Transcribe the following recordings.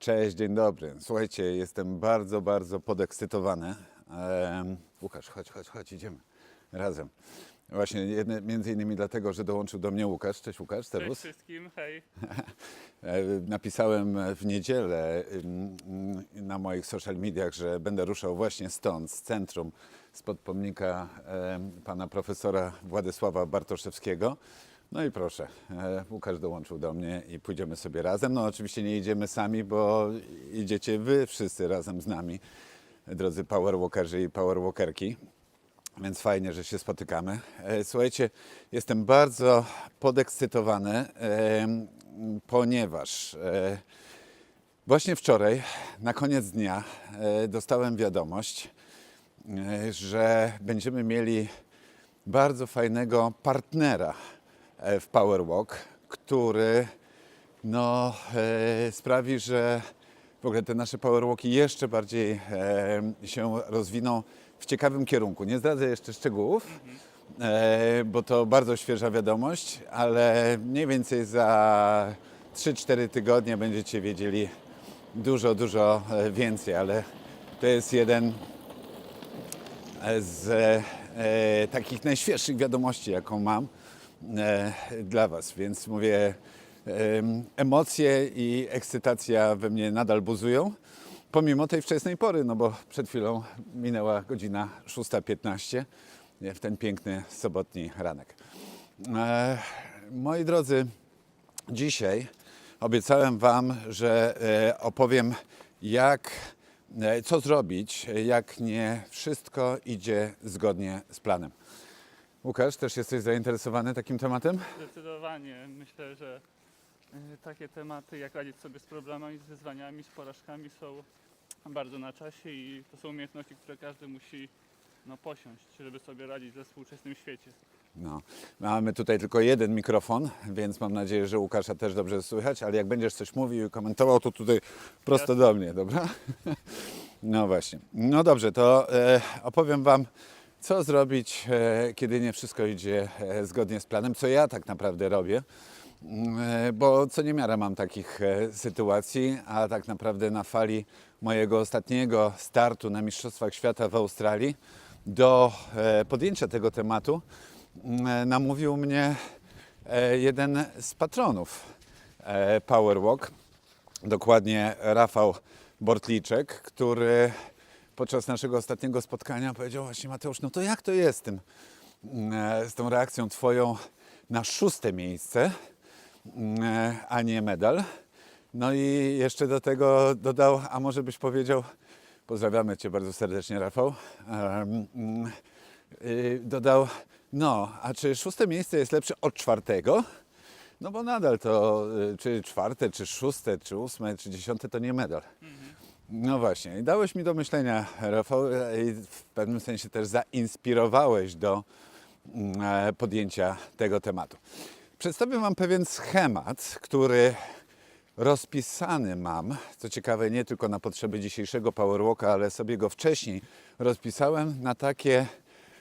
Cześć, dzień dobry. Słuchajcie, jestem bardzo, bardzo podekscytowany. Łukasz, chodź, chodź, chodź, idziemy razem. Właśnie jedne, między innymi dlatego, że dołączył do mnie Łukasz. Cześć Łukasz, Cześć serwus. wszystkim, hej. E, Napisałem w niedzielę ym, ym, na moich social mediach, że będę ruszał właśnie stąd, z centrum, spod pomnika em, pana profesora Władysława Bartoszewskiego. No i proszę, e, Łukasz dołączył do mnie i pójdziemy sobie razem. No oczywiście nie idziemy sami, bo idziecie wy wszyscy razem z nami, drodzy powerwalkerzy i powerwalkerki. Więc fajnie, że się spotykamy. E, Słuchajcie, jestem bardzo podekscytowany, ponieważ e, właśnie wczoraj, na koniec dnia, dostałem wiadomość, że będziemy mieli bardzo fajnego partnera w Powerwalk, który no, e, sprawi, że w ogóle te nasze powerwalki jeszcze bardziej e, się rozwiną w ciekawym kierunku. Nie zdradzę jeszcze szczegółów, e, bo to bardzo świeża wiadomość, ale mniej więcej za 3-4 tygodnie będziecie wiedzieli dużo, dużo e, więcej, ale to jest jeden z e, takich najświeższych wiadomości, jaką mam e, dla Was. Więc mówię, em, emocje i ekscytacja we mnie nadal buzują, pomimo tej wczesnej pory, no bo przed chwilą minęła godzina 6.15 nie, w ten piękny sobotni ranek. E, moi drodzy, Dzisiaj obiecałem Wam, że e, opowiem, jak, e, co zrobić, e, jak nie wszystko idzie zgodnie z planem. Łukasz, też jesteś zainteresowany takim tematem? Zdecydowanie myślę, że y, takie tematy jak radzić sobie z problemami, z wyzwaniami, z porażkami są bardzo na czasie i to są umiejętności, które każdy musi no, posiąść, żeby sobie radzić we współczesnym świecie. No, mamy tutaj tylko jeden mikrofon, więc mam nadzieję, że Łukasza też dobrze słychać, ale jak będziesz coś mówił i komentował, to tutaj prosto Jasne. do mnie, dobra? No właśnie. No dobrze, to e, opowiem Wam, co zrobić, e, kiedy nie wszystko idzie e, zgodnie z planem, co ja tak naprawdę robię. Mm, e, Bo co niemiara mam takich sytuacji, a tak naprawdę na fali mojego ostatniego startu na Mistrzostwach Świata w Australii do podjęcia tego tematu mm, namówił mnie jeden z patronów Powerwalk, dokładnie Rafał Bortliczek, który podczas naszego ostatniego spotkania powiedział właśnie Mateusz, no to jak to jest z, tym, mm, e, z tą reakcją Twoją na szóste miejsce, mm, e, a nie medal. No i jeszcze do tego dodał, a może byś powiedział, pozdrawiamy Cię bardzo serdecznie Rafał, mm, dodał, no, a czy szóste miejsce jest lepsze od czwartego? No bo nadal to, y, czy czwarte, czy szóste, czy ósme, czy dziesiąte to nie medal. No właśnie, dałeś mi do myślenia, Rafał, i w pewnym sensie też zainspirowałeś do mm, e, podjęcia tego tematu. Przedstawię Wam pewien schemat, który rozpisany mam, co ciekawe nie tylko na potrzeby dzisiejszego Powerwalka, ale sobie go wcześniej rozpisałem na takie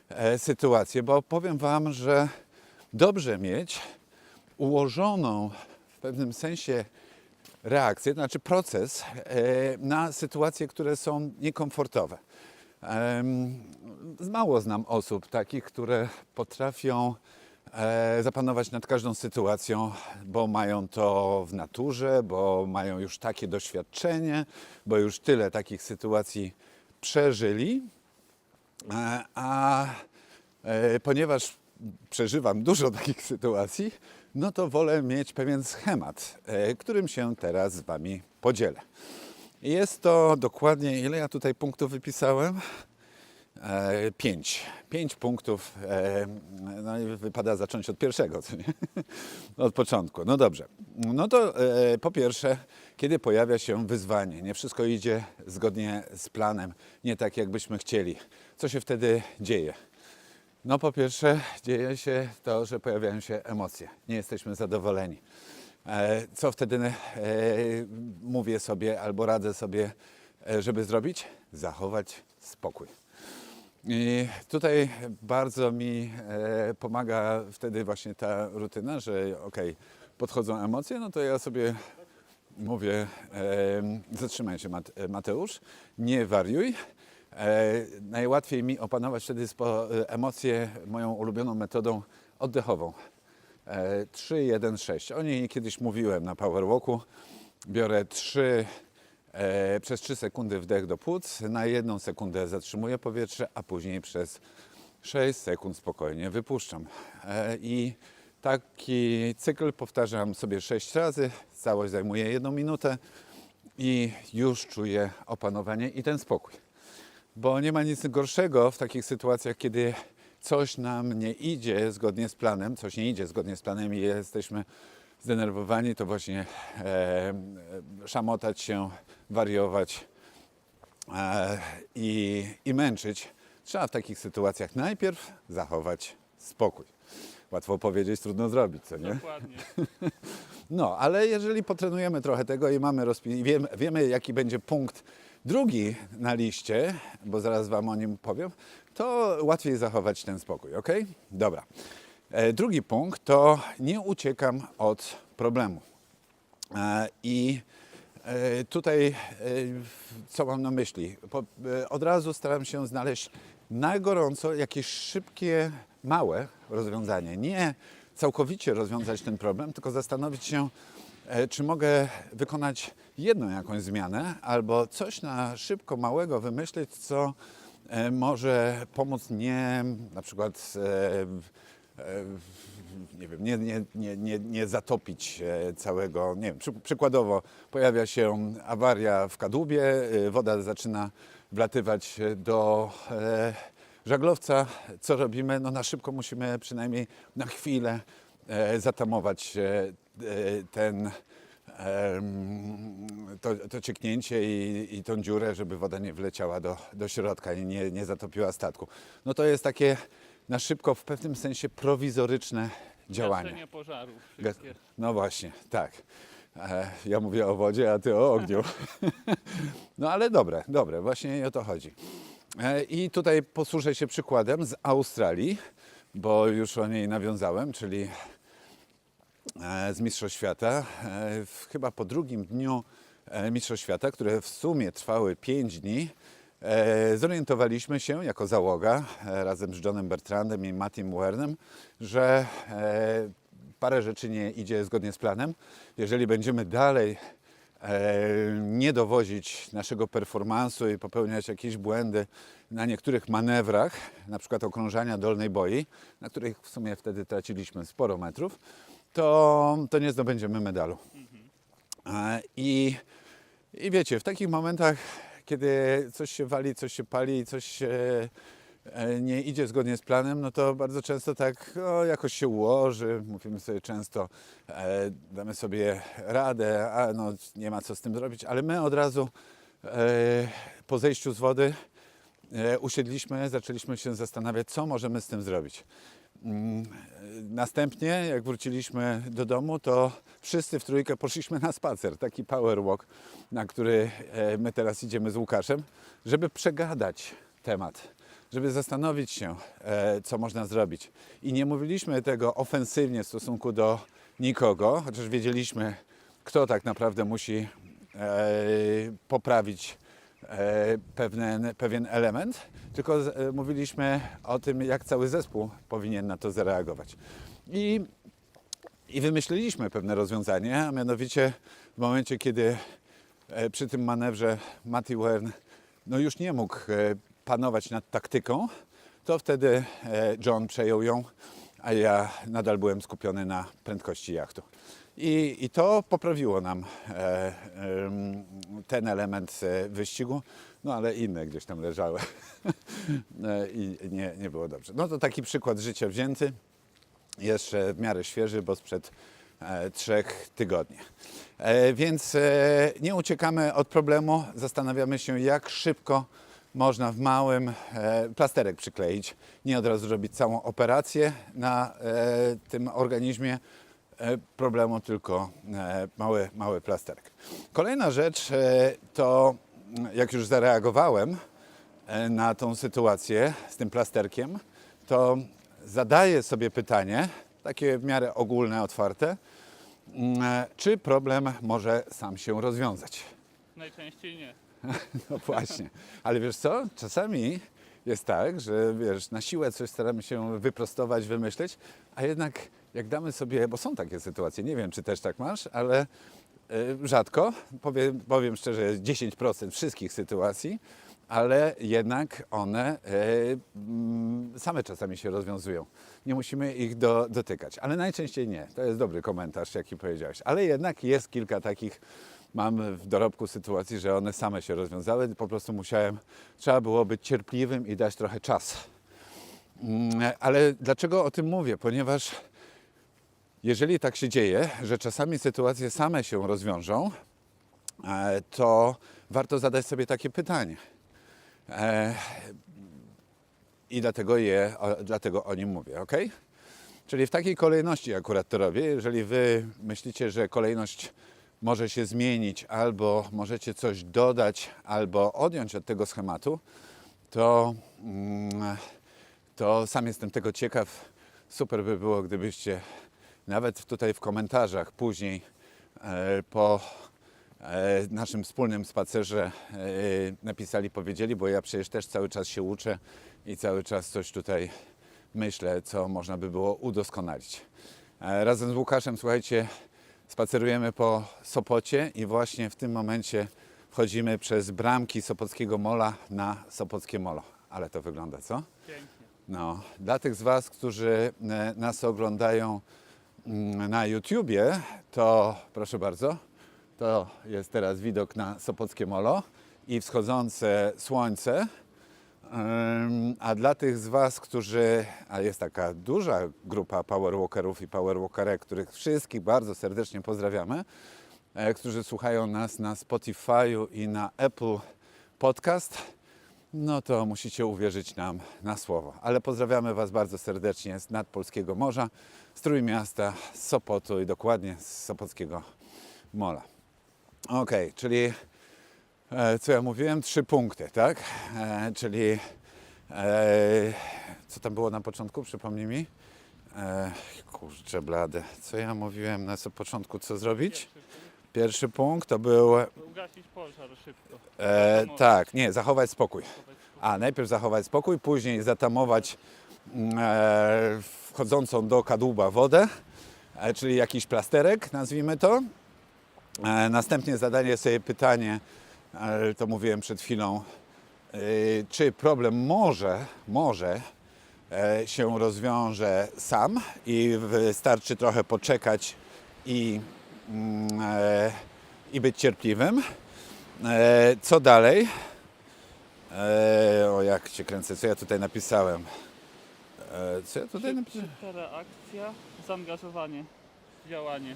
e, sytuacje, bo powiem Wam, że dobrze mieć ułożoną w pewnym sensie reakcję, to znaczy proces e, na sytuacje, które są niekomfortowe. Mało znam osób takich, które potrafią e, zapanować nad każdą sytuacją, bo mają to w naturze, bo mają już takie doświadczenie, bo już tyle takich sytuacji przeżyli. E, A ponieważ przeżywam dużo takich sytuacji, no to wolę mieć pewien schemat, e, którym się teraz z Wami podzielę. Jest to dokładnie, ile ja tutaj punktów wypisałem? E, pięć. Pięć punktów. E, no i wypada zacząć od pierwszego, co nie? Od początku. No dobrze. No to e, po pierwsze, kiedy pojawia się wyzwanie, nie wszystko idzie zgodnie z planem, nie tak jakbyśmy chcieli. Co się wtedy dzieje? No po pierwsze dzieje się to, że pojawiają się emocje. Nie jesteśmy zadowoleni. E, Co wtedy e, mówię sobie albo radzę sobie, e, żeby zrobić? Zachować spokój. I tutaj bardzo mi pomaga wtedy właśnie ta rutyna, że okej, podchodzą emocje, no to ja sobie mówię, zatrzymaj się Mate- Mateusz, nie wariuj. E, najłatwiej mi opanować wtedy e, emocje moją ulubioną metodą oddechową. E, 3, 1, 6. O niej kiedyś mówiłem na Powerwalku. Biorę 3, e, przez 3 sekundy wdech do płuc, na jedną sekundę zatrzymuję powietrze, a później przez 6 sekund spokojnie wypuszczam. E, I taki cykl powtarzam sobie 6 razy, całość zajmuje jedną minutę i już czuję opanowanie i ten spokój. Bo nie ma nic gorszego w takich sytuacjach, kiedy coś nam nie idzie zgodnie z planem, coś nie idzie zgodnie z planem i jesteśmy zdenerwowani, to właśnie e, szamotać się, wariować e, i, i męczyć. Trzeba w takich sytuacjach najpierw zachować spokój. Łatwo powiedzieć, trudno zrobić, co nie? Dokładnie. No, ale jeżeli potrenujemy trochę tego i mamy rozpi- wiemy, wiemy, jaki będzie punkt drugi na liście, bo zaraz Wam o nim powiem, to łatwiej zachować ten spokój, ok? Dobra. E, drugi punkt to nie uciekam od problemu. E, I e, tutaj co mam na myśli? Od razu staram się znaleźć na gorąco jakieś szybkie, małe rozwiązanie. Nie całkowicie rozwiązać ten problem, tylko zastanowić się, czy mogę wykonać jedną jakąś zmianę albo coś na szybko małego wymyślić, co e, może pomóc nie na przykład e, e, nie wiem, nie, nie, nie, nie, nie zatopić całego, nie wiem, przy, przykładowo pojawia się awaria w kadłubie, woda zaczyna wlatywać do żaglowca. Co robimy? No na szybko musimy przynajmniej na chwilę zatamować ten, to, to cieknięcie i, i tą dziurę, żeby woda nie wleciała do, do środka i nie, nie zatopiła statku. No to jest takie na szybko, w pewnym sensie prowizoryczne działanie. Gaszenie pożarów Ga- wszystkie. No właśnie, tak. E, Ja mówię o wodzie, a ty o ogniu. No ale dobre, dobre, właśnie o to chodzi. E, I tutaj posłużę się przykładem z Australii, bo już o niej nawiązałem, czyli z Mistrzostw Świata. E, Chyba po drugim dniu e, Mistrzostw Świata, które w sumie trwały 5 dni, e, zorientowaliśmy się jako załoga e, razem z Johnem Bertrandem i Mattim Wernem, że e, parę rzeczy nie idzie zgodnie z planem. Jeżeli będziemy dalej e, nie dowozić naszego performansu i popełniać jakieś błędy na niektórych manewrach, na przykład okrążania dolnej boi, na których w sumie wtedy traciliśmy sporo metrów, to, to nie zdobędziemy medalu. E, I, I wiecie, w takich momentach, kiedy coś się wali, coś się pali, coś się e, nie idzie zgodnie z planem, no to bardzo często tak o, jakoś się ułoży. Mówimy sobie często, e, damy sobie radę, a no nie ma co z tym zrobić, ale my od razu e, po zejściu z wody e, usiedliśmy, zaczęliśmy się zastanawiać, co możemy z tym zrobić. Mm, Następnie, jak wróciliśmy do domu, to wszyscy w trójkę poszliśmy na spacer, taki power walk, na który e, my teraz idziemy z Łukaszem, żeby przegadać temat, żeby zastanowić się, e, co można zrobić. I nie mówiliśmy tego ofensywnie w stosunku do nikogo, chociaż wiedzieliśmy, kto tak naprawdę musi e, poprawić e, pewien, pewien element, tylko e, mówiliśmy o tym, jak cały zespół powinien na to zareagować. I, I wymyśliliśmy pewne rozwiązanie, a mianowicie w momencie, kiedy e, przy tym manewrze Matty Wern no już nie mógł e, panować nad taktyką, to wtedy e, John przejął ją, a ja nadal byłem skupiony na prędkości jachtu. I, i to poprawiło nam e, em, ten element e, wyścigu, no ale inne gdzieś tam leżały. E, i nie, nie było dobrze. No to taki przykład życia wzięty, jeszcze w miarę świeży, bo sprzed e, trzech tygodni. E, więc e, nie uciekamy od problemu, zastanawiamy się, jak szybko można w małym e, plasterek przykleić, nie od razu robić całą operację na e, tym organizmie. e, problemu, tylko e, mały, mały plasterek. Kolejna rzecz e, to, jak już zareagowałem e, na tą sytuację z tym plasterkiem, to zadaję sobie pytanie, takie w miarę ogólne, otwarte, Mm, e, Czy problem może sam się rozwiązać? Najczęściej nie. No właśnie. Ale wiesz co? Czasami jest tak, że wiesz, na siłę coś staramy się wyprostować, wymyśleć, a jednak jak damy sobie, bo są takie sytuacje, nie wiem czy też tak masz, ale y, rzadko, powiem, powiem szczerze, 10% wszystkich sytuacji, ale jednak one y, mm, same czasami się rozwiązują. Nie musimy ich do, dotykać, ale najczęściej nie. To jest dobry komentarz, jaki powiedziałeś. Ale jednak jest kilka takich, mam w dorobku sytuacji, że one same się rozwiązały. Po prostu musiałem, trzeba było być cierpliwym i dać trochę czasu. Mm, Ale dlaczego o tym mówię? Ponieważ jeżeli tak się dzieje, że czasami sytuacje same się rozwiążą, e, to warto zadać sobie takie pytanie. E, I dlatego, je, dlatego o nim mówię, ok? Czyli w takiej kolejności akurat to robię. Jeżeli wy myślicie, że kolejność może się zmienić, albo możecie coś dodać, albo odjąć od tego schematu, to, mm, to sam jestem tego ciekaw. Super by było, gdybyście nawet tutaj w komentarzach później e, po e, naszym wspólnym spacerze e, napisali, powiedzieli, bo ja przecież też cały czas się uczę i cały czas coś tutaj myślę, co można by było udoskonalić. Razem z Łukaszem, słuchajcie, spacerujemy po Sopocie i właśnie w tym momencie wchodzimy przez bramki Sopockiego Mola na Sopockie Molo. Ale to wygląda, co? Pięknie. No, dla tych z Was, którzy nas oglądają na YouTubie, to proszę bardzo, to jest teraz widok na Sopockie Molo i wschodzące słońce. A dla tych z Was, którzy, a jest taka duża grupa powerwalkerów i powerwalkerek, których wszystkich bardzo serdecznie pozdrawiamy, e, którzy słuchają nas na Spotify'u i na Apple Podcast, no to musicie uwierzyć nam na słowo. Ale pozdrawiamy Was bardzo serdecznie z nadpolskiego morza, z Trójmiasta, z Sopotu i dokładnie z Sopockiego Mola. Okej, czyli e, co ja mówiłem? Trzy punkty, tak? E, czyli e, co tam było na początku? Przypomnij mi. E, kurczę blade. Co ja mówiłem na początku, co zrobić? Pierwszy punkt. To był Ugasić pożar szybko. e, tak, nie, zachować spokój. A najpierw zachować spokój, później zatamować wchodzącą do kadłuba wodę, e, czyli jakiś plasterek, nazwijmy to. E, następnie zadanie sobie pytanie, e, to mówiłem przed chwilą, e, czy problem może, może e, się rozwiąże sam i wystarczy trochę poczekać i, mm, e, i być cierpliwym. E, co dalej? O jak cię kręcę, co ja tutaj napisałem? Eee, co ja tutaj napisałem? szybka reakcja, zaangażowanie, działanie.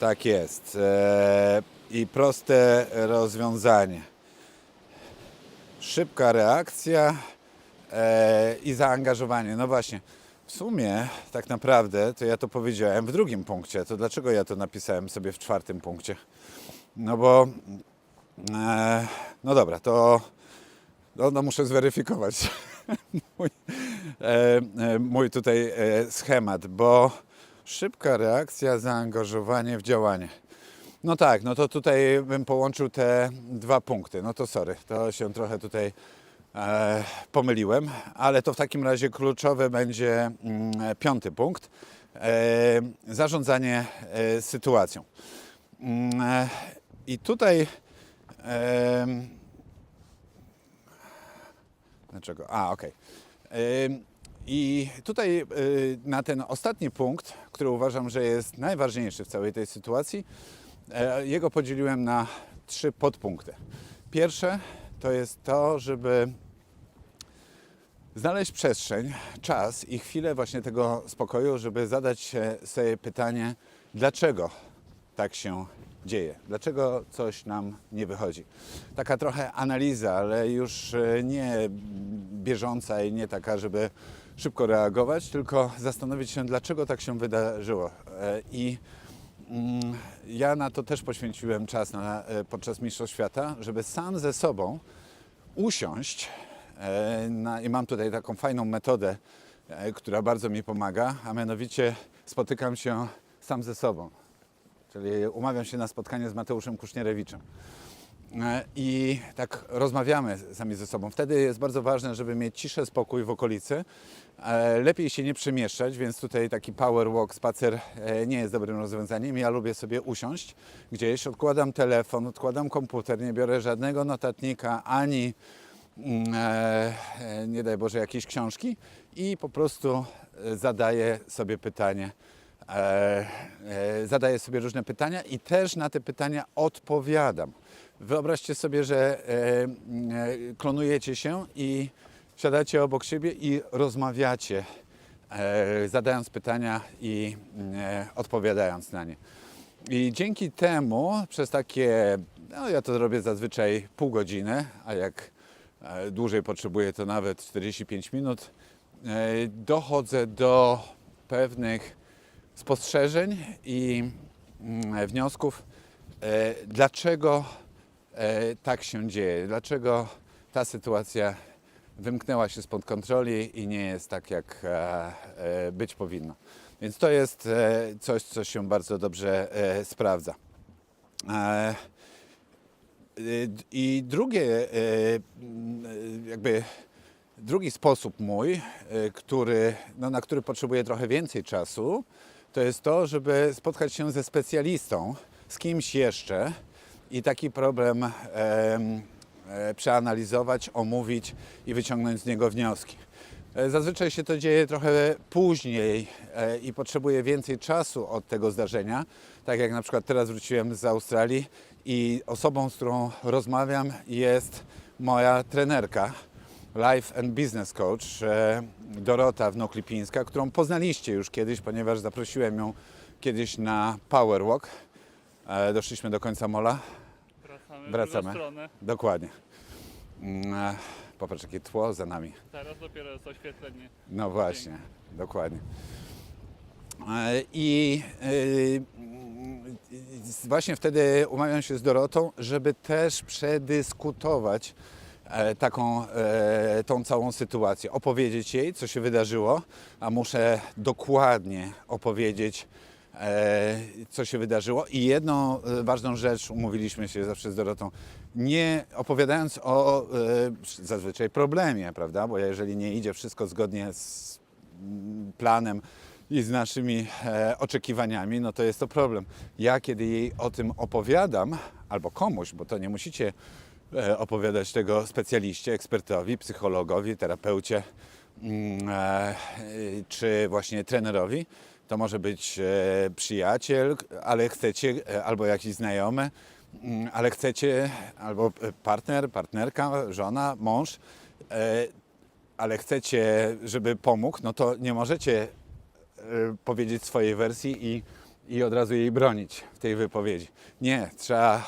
Tak jest. Eee, I proste rozwiązanie. Szybka reakcja eee, i zaangażowanie. No właśnie, w sumie tak naprawdę to ja to powiedziałem w drugim punkcie. To dlaczego ja to napisałem sobie w czwartym punkcie? No bo, eee, no dobra, to no, no muszę zweryfikować mój, e, e, mój tutaj e, schemat, bo szybka reakcja, zaangażowanie w działanie. No tak, no to tutaj bym połączył te dwa punkty. No to sorry, to się trochę tutaj e, pomyliłem, ale to w takim razie kluczowy będzie mm, piąty punkt. E, zarządzanie e, sytuacją. Mm, e, I tutaj em, Dlaczego? A, okej. Ym, I tutaj y, na ten ostatni punkt, który uważam, że jest najważniejszy w całej tej sytuacji, e, jego podzieliłem na trzy podpunkty. Pierwsze to jest to, żeby znaleźć przestrzeń, czas i chwilę właśnie tego spokoju, żeby zadać sobie pytanie, dlaczego tak się dzieje, dlaczego coś nam nie wychodzi. Taka trochę analiza, ale już e, nie bieżąca i nie taka, żeby szybko reagować, tylko zastanowić się, dlaczego tak się wydarzyło. E, I mm, ja na to też poświęciłem czas na, e, podczas Mistrzostw Świata, żeby sam ze sobą usiąść e, na, i mam tutaj taką fajną metodę, która bardzo mi pomaga, a mianowicie spotykam się sam ze sobą. czyli umawiam się na spotkanie z Mateuszem Kusznierewiczem. E, I tak rozmawiamy sami ze sobą. Wtedy jest bardzo ważne, żeby mieć ciszę, spokój w okolicy. E, Lepiej się nie przemieszczać, więc tutaj taki power walk, spacer e, nie jest dobrym rozwiązaniem. Ja lubię sobie usiąść gdzieś, odkładam telefon, odkładam komputer, nie biorę żadnego notatnika ani mm, nie daj Boże jakieś książki i po prostu zadaję sobie pytanie. Zadaję sobie różne pytania i też na te pytania odpowiadam. Wyobraźcie sobie, że e, e, klonujecie się i siadacie obok siebie i rozmawiacie, e, zadając pytania i odpowiadając na nie. I dzięki temu przez takie, no ja to robię zazwyczaj pół godziny, a jak dłużej potrzebuję to nawet 45 minut, dochodzę do pewnych spostrzeżeń i mm, wniosków, dlaczego tak się dzieje, dlaczego ta sytuacja wymknęła się spod kontroli i nie jest tak, jak e, e, być powinno. Więc to jest e, coś, co się bardzo dobrze e, sprawdza. E, I drugie, e, jakby drugi sposób mój, e, który, no, na który potrzebuję trochę więcej czasu, to jest to, żeby spotkać się ze specjalistą, z kimś jeszcze i taki problem em, e, przeanalizować, omówić i wyciągnąć z niego wnioski. E, Zazwyczaj się to dzieje trochę później e, i potrzebuję więcej czasu od tego zdarzenia. Tak jak na przykład teraz wróciłem z Australii i osobą, z którą rozmawiam jest moja trenerka, Life and Business Coach e, Dorota Wnoklipińska, którą poznaliście już kiedyś, ponieważ zaprosiłem ją kiedyś na Power Walk. E, Doszliśmy do końca mola. Wracamy, Wracamy. Dokładnie. Mm, e, Popatrz, jakie tło za nami. Teraz dopiero jest oświetlenie. No właśnie, dokładnie. E, I e, właśnie wtedy umawiam się z Dorotą, żeby też przedyskutować taką, tą całą sytuację, opowiedzieć jej, co się wydarzyło, a muszę dokładnie opowiedzieć, co się wydarzyło. I jedną e, ważną rzecz umówiliśmy się zawsze z Dorotą, nie opowiadając o e, zazwyczaj problemie, prawda? Bo jeżeli nie idzie wszystko zgodnie z mm, planem i z naszymi e, oczekiwaniami, no to jest to problem. Ja kiedy jej o tym opowiadam, albo komuś, bo to nie musicie e, opowiadać tego specjaliście, ekspertowi, psychologowi, terapeucie, mm, e, e, czy właśnie trenerowi, to może być e, przyjaciel, ale chcecie, e, albo jakiś znajomy, mm, ale chcecie, albo e, partner, partnerka, żona, mąż, ale chcecie, żeby pomógł, no to nie możecie powiedzieć swojej wersji i, i od razu jej bronić w tej wypowiedzi. Nie, trzeba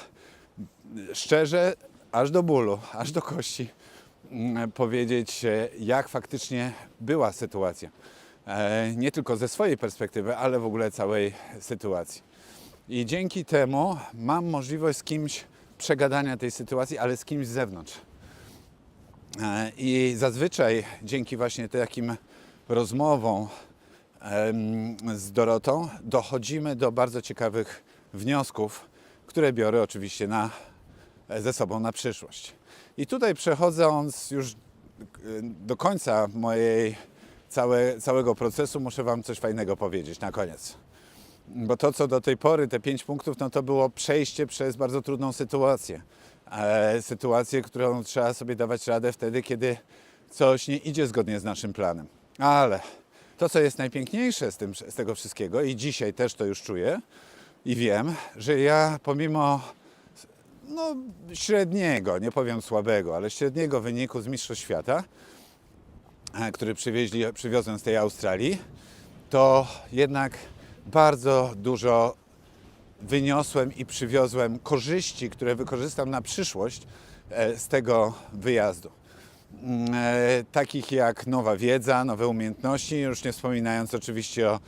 szczerze, aż do bólu, aż do kości mm, powiedzieć, jak faktycznie była sytuacja. E, Nie tylko ze swojej perspektywy, ale w ogóle całej sytuacji. I dzięki temu mam możliwość z kimś przegadania tej sytuacji, ale z kimś z zewnątrz. E, I zazwyczaj dzięki właśnie takim rozmowom z Dorotą dochodzimy do bardzo ciekawych wniosków, które biorę oczywiście na, ze sobą na przyszłość. I tutaj przechodząc już e, do końca mojej całe, całego procesu, muszę Wam coś fajnego powiedzieć na koniec. Bo to, co do tej pory, te pięć punktów, no to było przejście przez bardzo trudną sytuację. E, sytuację, którą trzeba sobie dawać radę wtedy, kiedy coś nie idzie zgodnie z naszym planem. Ale to, co jest najpiękniejsze z, tym, z tego wszystkiego, i dzisiaj też to już czuję i wiem, że ja pomimo no, średniego, nie powiem słabego, ale średniego wyniku z Mistrzostw Świata, który przywieźli, przywiozłem z tej Australii, to jednak bardzo dużo wyniosłem i przywiozłem korzyści, które wykorzystam na przyszłość e, z tego wyjazdu. Mm, e, Takich jak nowa wiedza, nowe umiejętności, już nie wspominając oczywiście o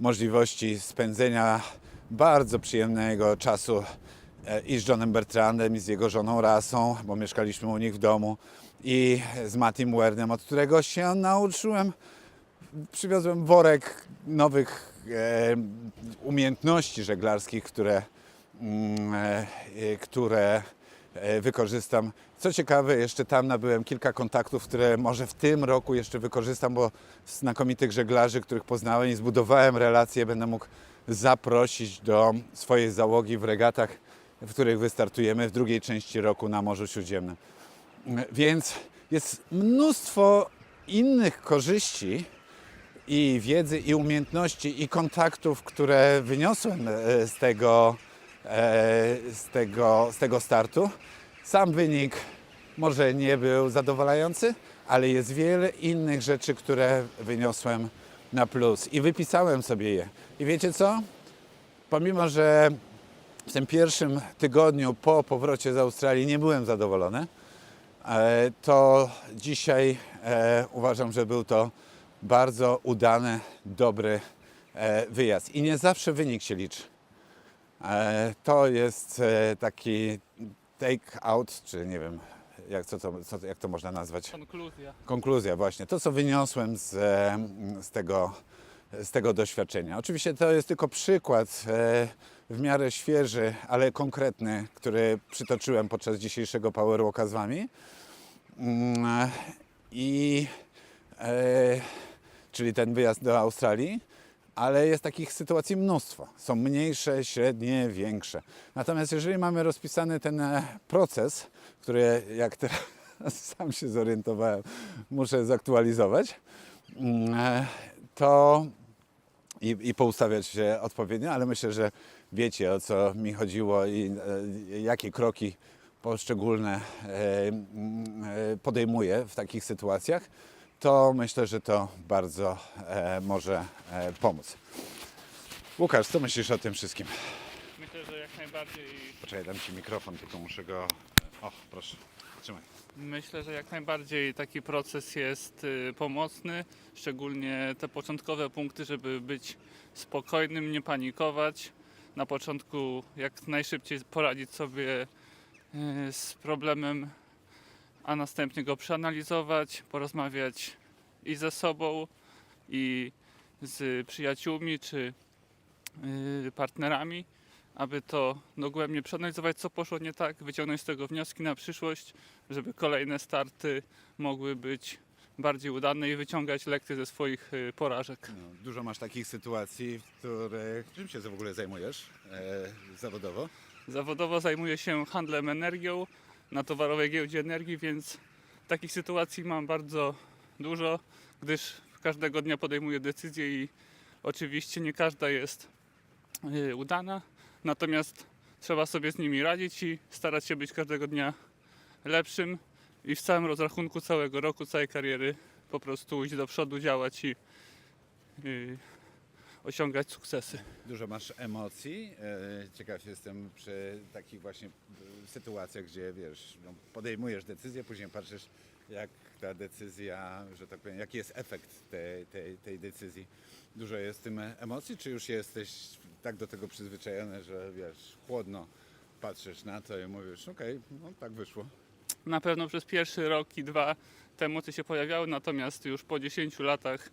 możliwości spędzenia bardzo przyjemnego czasu e, i z Johnem Bertrandem, i z jego żoną Rasą, bo mieszkaliśmy u nich w domu, i z Mattim Wernem, od którego się nauczyłem przywiozłem worek nowych e, umiejętności żeglarskich, które, mm, e, e, które e, wykorzystam. Co ciekawe, jeszcze tam nabyłem kilka kontaktów, które może w tym roku jeszcze wykorzystam, bo znakomitych żeglarzy, których poznałem i zbudowałem relacje, będę mógł zaprosić do swojej załogi w regatach, w których wystartujemy w drugiej części roku na Morzu Śródziemnym. Więc jest mnóstwo innych korzyści i wiedzy, i umiejętności, i kontaktów, które wyniosłem e, z tego, e, z tego, z tego startu. Sam wynik może nie był zadowalający, ale jest wiele innych rzeczy, które wyniosłem na plus i wypisałem sobie je. I wiecie co? Pomimo, że w tym pierwszym tygodniu po powrocie z Australii nie byłem zadowolony, e, to dzisiaj e, uważam, że był to bardzo udany, dobry e, wyjazd. I nie zawsze wynik się liczy. To jest taki take out, czy nie wiem, jak, co jak to można nazwać. Konkluzja. Konkluzja właśnie, to co wyniosłem z, z, tego, z tego doświadczenia. Oczywiście to jest tylko przykład w miarę świeży, ale konkretny, który przytoczyłem podczas dzisiejszego Power Walka z Wami. Mm, I e, czyli ten wyjazd do Australii, ale jest takich sytuacji mnóstwo. Są mniejsze, średnie, większe. Natomiast jeżeli mamy rozpisany ten e, proces, który jak teraz sam się zorientowałem, muszę zaktualizować, mm, e, to i, i poustawiać się odpowiednio, ale myślę, że wiecie o co mi chodziło i e, jakie kroki poszczególne e, e, podejmuję w takich sytuacjach, to myślę, że to bardzo może pomóc. Łukasz, co myślisz o tym wszystkim? Myślę, że jak najbardziej Poczekaj, dam Ci mikrofon, tylko muszę go... O, proszę, trzymaj. Myślę, że jak najbardziej taki proces jest y, pomocny, szczególnie te początkowe punkty, żeby być spokojnym, nie panikować. Na początku jak najszybciej poradzić sobie y, z problemem, a następnie go przeanalizować, porozmawiać i ze sobą, i z przyjaciółmi, czy y, partnerami, aby to dogłębnie przeanalizować, co poszło nie tak, wyciągnąć z tego wnioski na przyszłość, żeby kolejne starty mogły być bardziej udane i wyciągać lekcje ze swoich y, porażek. No, dużo masz takich sytuacji, w których... Czym się w ogóle zajmujesz e, zawodowo? Zawodowo zajmuję się handlem energią na towarowej giełdzie energii, więc takich sytuacji mam bardzo dużo, gdyż każdego dnia podejmuję decyzje i oczywiście nie każda jest y, udana, natomiast trzeba sobie z nimi radzić i starać się być każdego dnia lepszym i w całym rozrachunku całego roku, całej kariery po prostu iść do przodu, działać i y, osiągać sukcesy. Dużo masz emocji. E, Ciekaw jestem przy takich właśnie e, sytuacjach, gdzie wiesz, no, podejmujesz decyzję, później patrzysz, jak ta decyzja, że tak powiem, jaki jest efekt tej, tej, tej decyzji. Dużo jest w tym emocji, czy już jesteś tak do tego przyzwyczajony, że wiesz, chłodno patrzysz na to i mówisz, okej, no tak wyszło. Na pewno przez pierwszy rok i dwa te emocje się pojawiały, natomiast już po 10 latach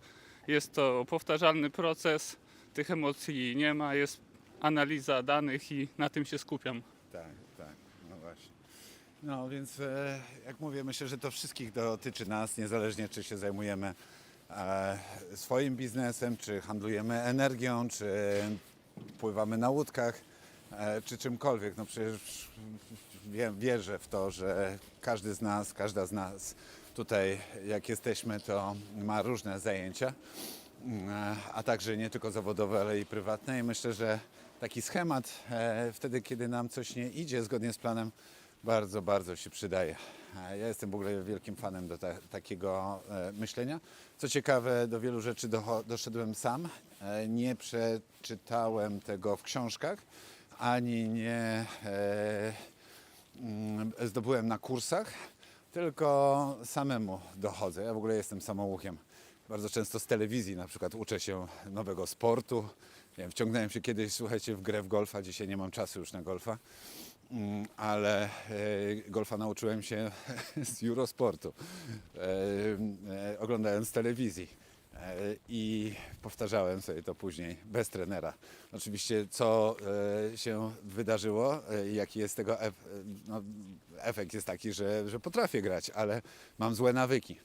jest to powtarzalny proces. Tych emocji nie ma, jest analiza danych i na tym się skupiam. Tak, tak, no właśnie. No więc e, jak mówię, myślę, że to wszystkich dotyczy nas, niezależnie czy się zajmujemy e, swoim biznesem, czy handlujemy energią, czy pływamy na łódkach, e, czy czymkolwiek. No przecież wie, wierzę w to, że każdy z nas, każda z nas tutaj, jak jesteśmy, to ma różne zajęcia a także nie tylko zawodowe, ale i prywatne. I myślę, że taki schemat e, wtedy, kiedy nam coś nie idzie zgodnie z planem, bardzo, bardzo się przydaje. Ja jestem w ogóle wielkim fanem do ta, takiego e, myślenia. Co ciekawe, do wielu rzeczy docho- doszedłem sam. E, Nie przeczytałem tego w książkach, ani nie e, zdobyłem na kursach, tylko samemu dochodzę. Ja w ogóle jestem samoukiem. Bardzo często z telewizji na przykład uczę się nowego sportu. Wciągnąłem się kiedyś, słuchajcie, w grę w golfa. Dzisiaj nie mam czasu już na golfa, Mm, ale e, golfa nauczyłem się z Eurosportu, e, e, oglądając telewizji. E, I powtarzałem sobie to później bez trenera. Oczywiście, co e, się wydarzyło, e, jaki jest tego ef- no, efekt, jest taki, że, że potrafię grać, ale mam złe nawyki.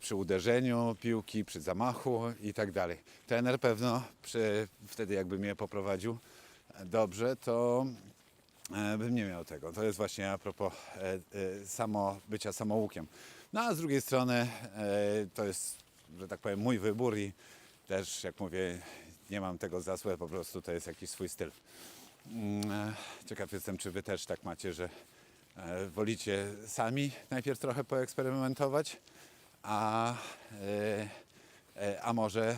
Przy uderzeniu piłki, przy zamachu i tak dalej. Trener pewno przy, wtedy jakby mnie poprowadził dobrze, to bym nie miał tego. To jest właśnie a propos samo, bycia samoukiem. No a z drugiej strony to jest, że tak powiem, mój wybór i też, jak mówię, nie mam tego za złe, po prostu to jest jakiś swój styl. Mm, e, Ciekaw jestem, czy wy też tak macie, że e, wolicie sami najpierw trochę poeksperymentować, a, e, a może,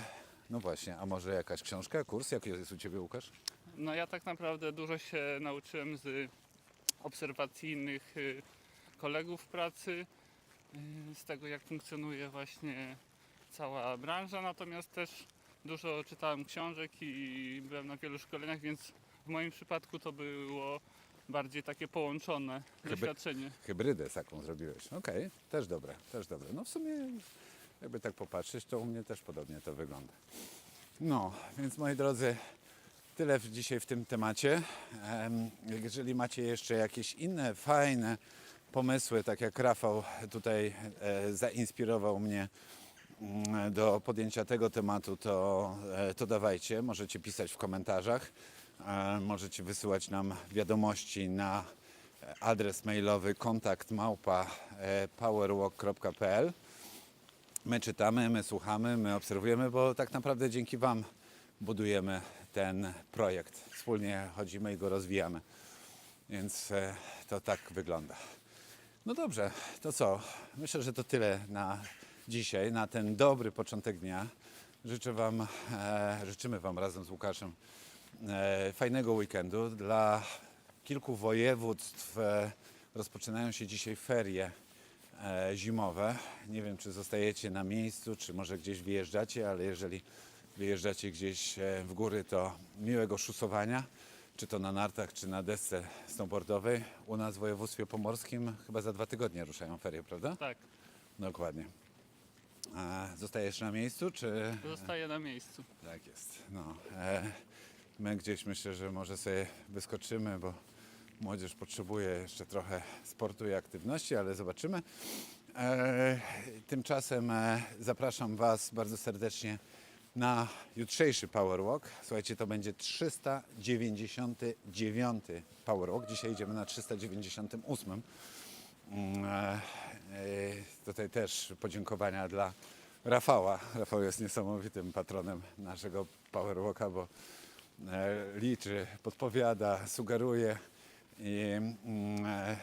no właśnie, a może jakaś książka, kurs, jaki jest u Ciebie Łukasz? No ja tak naprawdę dużo się nauczyłem z obserwacji innych y, kolegów pracy, y, z tego jak funkcjonuje właśnie cała branża, natomiast też dużo czytałem książek i byłem na wielu szkoleniach, więc w moim przypadku to było bardziej takie połączone Chyba- doświadczenie. Hybrydę taką zrobiłeś. Okej, też dobre, też dobre. No w sumie, jakby tak popatrzeć, to u mnie też podobnie to wygląda. No, więc moi drodzy, tyle dzisiaj w tym temacie. Em, Jeżeli macie jeszcze jakieś inne fajne pomysły, tak jak Rafał tutaj e, zainspirował mnie do podjęcia tego tematu, to, e, to dawajcie. Możecie pisać w komentarzach. E, Możecie wysyłać nam wiadomości na adres mailowy kontakt e, powerwalk.pl. My czytamy, my słuchamy, my obserwujemy, bo tak naprawdę dzięki Wam budujemy ten projekt. Wspólnie chodzimy i go rozwijamy. Więc e, to tak wygląda. No dobrze, to co? Myślę, że to tyle na dzisiaj, na ten dobry początek dnia. Życzę Wam, e, życzymy Wam razem z Łukaszem e, fajnego weekendu. Dla kilku województw e, rozpoczynają się dzisiaj ferie zimowe. Nie wiem, czy zostajecie na miejscu, czy może gdzieś wyjeżdżacie, ale jeżeli wyjeżdżacie gdzieś w góry, to miłego szusowania, czy to na nartach, czy na desce snowboardowej. U nas w województwie pomorskim chyba za dwa tygodnie ruszają ferie, prawda? Tak, Dokładnie. A zostajesz na miejscu, czy... zostaję na miejscu. Tak jest. No, e, my gdzieś myślę, że może sobie wyskoczymy, bo młodzież potrzebuje jeszcze trochę sportu i aktywności, ale zobaczymy. E, tymczasem e, zapraszam Was bardzo serdecznie na jutrzejszy Power Walk. Słuchajcie, to będzie 399 Power Walk. Dzisiaj idziemy na 398. Mm, e, e, Tutaj też podziękowania dla Rafała. Rafał jest niesamowitym patronem naszego Power Walka, bo e, liczy, podpowiada, sugeruje. I mm, e,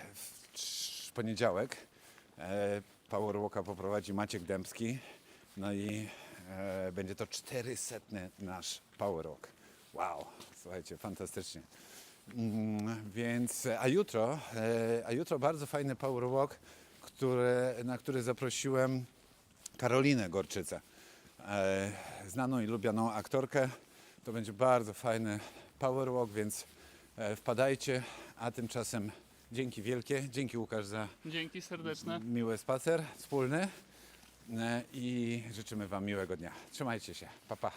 w poniedziałek e, Power Walka poprowadzi Maciek Dębski. No i e, będzie to 400 nasz Power Walk. Wow, słuchajcie, fantastycznie. Mm, Więc, a jutro, e, a jutro bardzo fajny power walk, które, na który zaprosiłem Karolinę Gorczycę, e, znaną i lubianą aktorkę. To będzie bardzo fajny power walk, więc e, wpadajcie, a tymczasem dzięki wielkie, dzięki Łukasz za Dzięki serdeczne. miły spacer wspólny e, i życzymy Wam miłego dnia. Trzymajcie się, pa pa.